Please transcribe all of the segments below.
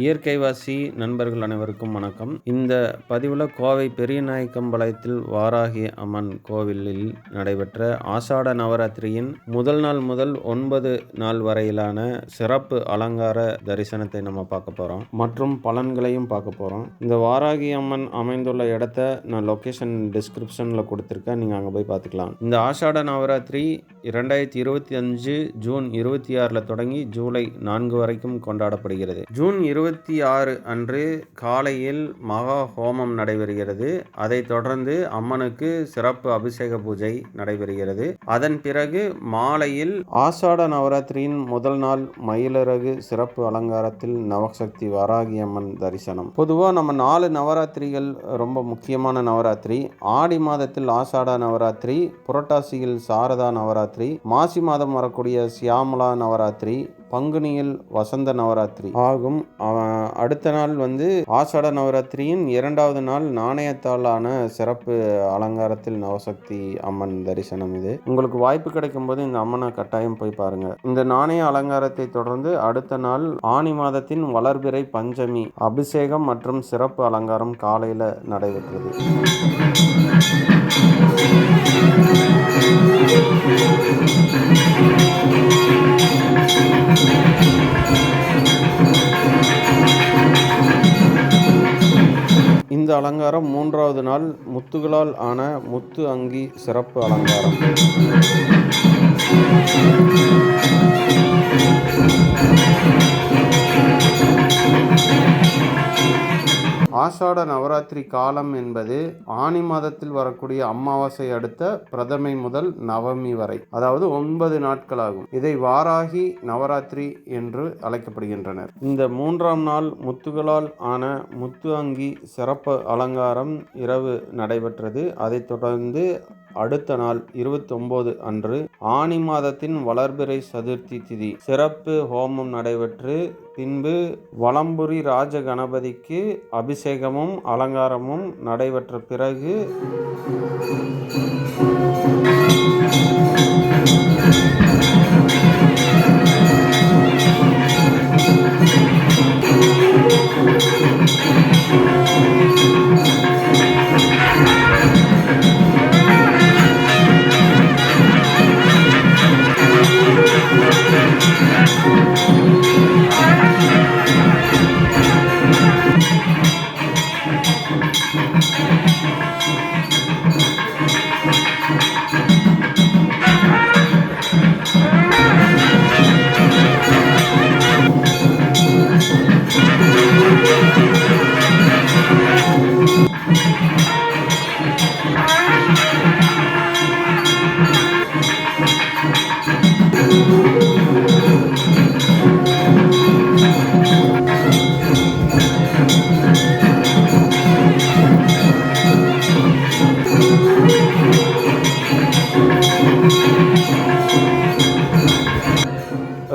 இயற்கைவாசி நண்பர்கள் அனைவருக்கும் வணக்கம். இந்த பதிவில் கோவை பெரியநாயக்கம்பாளையத்தில் வாராகி அம்மன் கோவிலில் நடைபெற்ற ஆஷாட நவராத்திரியின் முதல் நாள் முதல் ஒன்பது நாள் வரையிலான சிறப்பு அலங்கார தரிசனத்தை நம்ம பார்க்க போகிறோம் மற்றும் பலன்களையும் பார்க்க போகிறோம் இந்த வாராகி அம்மன் அமைந்துள்ள இடத்த நான் லொக்கேஷன் டிஸ்கிரிப்ஷனில் கொடுத்துருக்கேன். நீங்கள் அங்கே போய் பார்த்துக்கலாம். இந்த ஆஷாட நவராத்திரி இரண்டாயிரத்தி இருபத்தி அஞ்சு ஜூன் இருபத்தி ஆறில் தொடங்கி ஜூலை நான்கு வரைக்கும் கொண்டாடப்படுகிறது. ஜூன் இருபத்தி ஆறு அன்று காலையில் மகா ஹோமம் நடைபெறுகிறது. அதைத் தொடர்ந்து அம்மனுக்கு சிறப்பு அபிஷேக பூஜை நடைபெறுகிறது. அதன் பிறகு மாலையில் ஆஷாட நவராத்திரியின் முதல் நாள் மயிலிறகு சிறப்பு அலங்காரத்தில் நவசக்தி வராகி அம்மன் தரிசனம். பொதுவாக நம்ம நாலு நவராத்திரிகள் ரொம்ப முக்கியமான நவராத்திரி. ஆடி மாதத்தில் ஆஷாட நவராத்திரி புரட்டாசியில் சாரதா நவராத்திரி மாசி மாதம் வரக்கூடிய சியாமலா நவராத்திரி பங்குனியில் வசந்த நவராத்திரி. ஆகும். அடுத்த நாள் வந்து ஆஷாட நவராத்திரியின் இரண்டாவது நாள் நாணயத்தாலான சிறப்பு அலங்காரத்தில் நவசக்தி அம்மன் தரிசனம் இது. உங்களுக்கு வாய்ப்பு கிடைக்கும் போது இந்த அம்மனை கட்டாயம் போய் பாருங்க. இந்த நாணய அலங்காரத்தை தொடர்ந்து அடுத்த நாள் ஆனி மாதத்தின் வளர்பிறை பஞ்சமி அபிஷேகம் மற்றும் சிறப்பு அலங்காரம் காலையில் நடைபெற்றது. இந்த அலங்காரம் மூன்றாவது நாள் முத்துகளால் ஆன முத்து அங்கி சிறப்பு அலங்காரம். ஆஷாட நவராத்திரி காலம் என்பது ஆனி மாதத்தில் வரக்கூடிய அமாவாசை அடுத்த பிரதமை முதல் நவமி வரை அதாவது ஒன்பது நாட்களாகும். இதை வாராகி நவராத்திரி என்று அழைக்கப்படுகின்றனர். இந்த மூன்றாம் நாள் முத்துகளால் ஆன முத்து அங்கி சிறப்பு அலங்காரம் இரவு நடைபெற்றது. அதைத் தொடர்ந்து அடுத்த நாள் இருபத்தொம்போது அன்று ஆனி மாதத்தின் வளர்பிறை சதுர்த்தி திதி. சிறப்பு ஹோமம் நடைபெற்று பின்பு வலம்புரி ராஜ கணபதிக்கு அபிஷேகமும் அலங்காரமும் நடைபெற்ற பிறகு Thank you.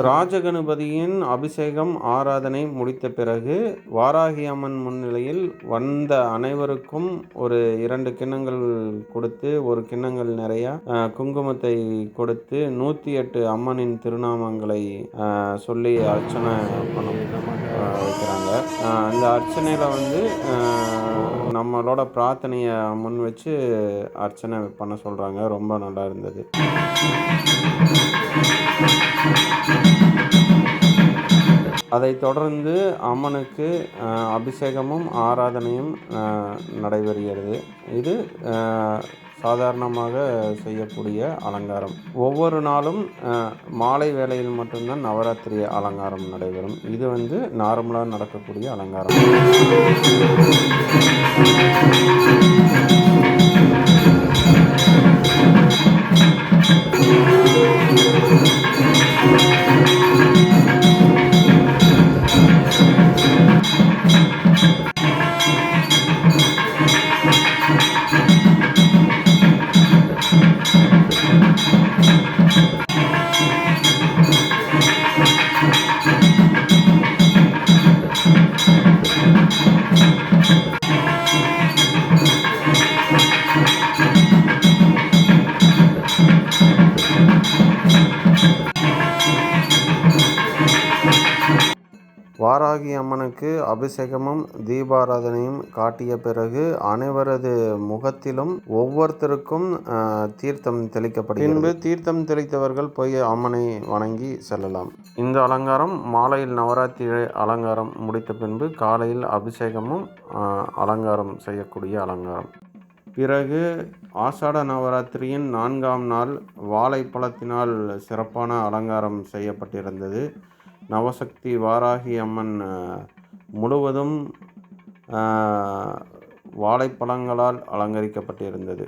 ராஜகணபதியின் அபிஷேகம் ஆராதனை முடித்த பிறகு வாராகி அம்மன் முன்னிலையில் வந்த அனைவருக்கும் ஒரு இரண்டு கிண்ணங்கள் கொடுத்து ஒரு கிண்ணங்கள் நிறைய குங்குமத்தை கொடுத்து நூற்றி எட்டு அம்மனின் திருநாமங்களை சொல்லி அர்ச்சனை பண்ண வைக்கிறாங்க. அந்த இந்த அர்ச்சனையில் வந்து நம்மளோட பிரார்த்தனையை முன் வச்சு அர்ச்சனை பண்ண சொல்கிறாங்க ரொம்ப நல்லா இருந்தது. அதைத் தொடர்ந்து அம்மனுக்கு அபிஷேகமும் ஆராதனையும் நடைபெறுகிறது. இது சாதாரணமாக செய்யக்கூடிய அலங்காரம். ஒவ்வொரு நாளும் மாலை வேளையில் மட்டும்தான் நவராத்திரி அலங்காரம் நடைபெறும். இது வந்து நார்மலாக நடக்கக்கூடிய அலங்காரம். Thank you. அம்மனுக்கு அபிஷேகமும் தீபாராதனையும் காட்டிய பிறகு அனைவரது முகத்திலும் ஒவ்வொருத்தருக்கும் தீர்த்தம் தெளிக்கப்படும் பின்பு தீர்த்தம் தெளித்தவர்கள் போய் அம்மனை வணங்கி செல்லலாம். இந்த அலங்காரம் மாலையில் நவராத்திரி அலங்காரம் முடித்த பின்பு காலையில் அபிஷேகமும் அலங்காரம் செய்யக்கூடிய அலங்காரம். பிறகு ஆஷாட நவராத்திரியின் நான்காம் நாள் வாழைப்பழத்தினால் சிறப்பான அலங்காரம் செய்யப்பட்டிருந்தது. நவசக்தி வாராகி அம்மன் முழுவதும் வாழைப்பழங்களால் அலங்கரிக்கப்பட்டிருந்தது.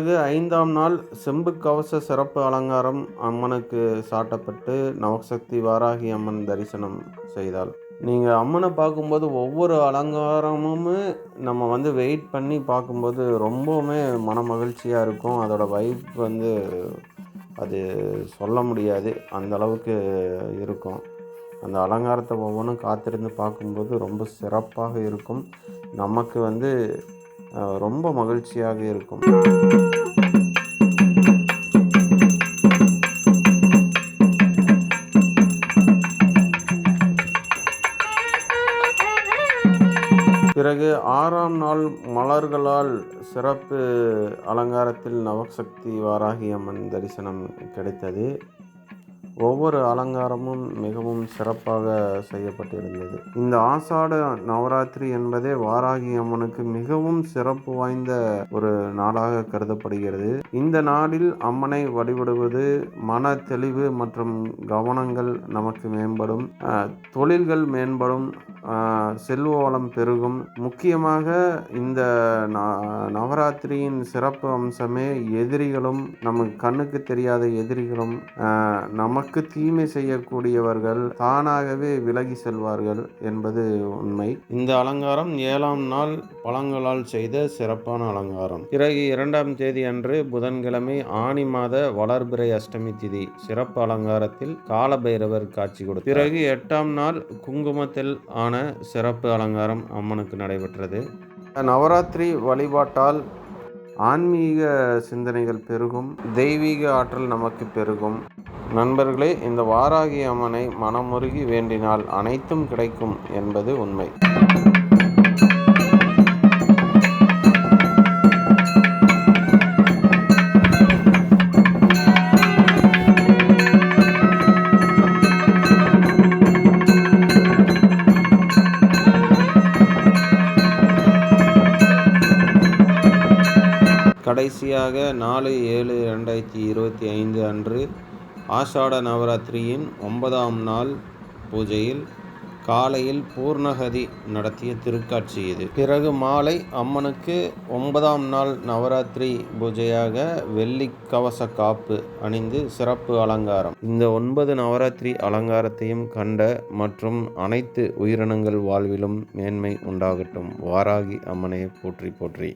பிறகு ஐந்தாம் நாள் செம்பு கவச சிறப்பு அலங்காரம் அம்மனுக்கு சாட்டப்பட்டு நவசக்தி வாராகி அம்மன் தரிசனம் செய்தாள். நீங்கள் அம்மனை பார்க்கும்போது ஒவ்வொரு அலங்காரமும் நம்ம வந்து வெயிட் பண்ணி பார்க்கும்போது ரொம்பவுமே மன மகிழ்ச்சியாக இருக்கும். அதோட வைப் வந்து அது சொல்ல முடியாது. அந்த அளவுக்கு இருக்கும். அந்த அலங்காரத்தை ஒவ்வொன்றும் காத்திருந்து பார்க்கும்போது ரொம்ப சிறப்பாக இருக்கும். நமக்கு வந்து ரொம்ப மகிழ்ச்சியாக இருக்கும். பிறகு ஆறாம் நாள் மலர்களால் சிறப்பு அலங்காரத்தில் நவசக்தி வாராகி அம்மன் தரிசனம் கிடைத்தது. ஒவ்வொரு அலங்காரமும் மிகவும் சிறப்பாக செய்யப்பட்டிருந்தது. இந்த ஆசாட நவராத்திரி என்பதே வாராகி அம்மனுக்கு மிகவும் சிறப்பு வாய்ந்த ஒரு நாளாக கருதப்படுகிறது. இந்த நாளில் அம்மனை வழிபடுவது மன தெளிவு மற்றும் கவனங்கள் நமக்கு மேம்படும் தொழில்கள் மேம்படும் செல்வ வளம் பெருகும். முக்கியமாக இந்த நவராத்திரியின் சிறப்பு அம்சமே எதிரிகளும் நமக்கு கண்ணுக்கு தெரியாத எதிரிகளும் நமக்கு தீமை செய்யக்கூடியவர்கள் தானாகவே விலகி செல்வார்கள் என்பது உண்மை. இந்த அலங்காரம் ஏழாம் நாள் பழங்களால் செய்த சிறப்பான அலங்காரம். பிறகு இரண்டாம் தேதி அன்று புதன்கிழமை ஆணி மாத வளர்பிறை அஷ்டமி திதி சிறப்பு அலங்காரத்தில் காலபைரவர் காட்சி கொடுத்தார். பிறகு எட்டாம் நாள் குங்குமத்தில் ஆன சிறப்பு அலங்காரம் அம்மனுக்கு நடைபெற்றது. நவராத்திரி வழிபாட்டால் ஆன்மீக சிந்தனைகள் பெருகும் தெய்வீக ஆற்றல் நமக்கு பெருகும். நண்பர்களே இந்த வாராகி அம்மனை மனமுருகி வேண்டினால் அனைத்தும் கிடைக்கும் என்பது உண்மை. கடைசியாக நாலு ஏழு ரெண்டாயிரத்தி இருபத்தி ஐந்து அன்று ஆஷாட நவராத்திரியின் ஒன்பதாம் நாள் பூஜையில் காலையில் பூர்ணகதி நடத்திய திருக்காட்சி இது. பிறகு மாலை அம்மனுக்கு ஒன்பதாம் நாள் நவராத்திரி பூஜையாக வெள்ளி கவச காப்பு அணிந்து சிறப்பு அலங்காரம். இந்த ஒன்பது நவராத்திரி அலங்காரத்தையும் கண்ட மற்றும் அனைத்து உயிரினங்கள் வாழ்விலும் மேன்மை உண்டாகட்டும். வாராகி அம்மனை போற்றி போற்றி.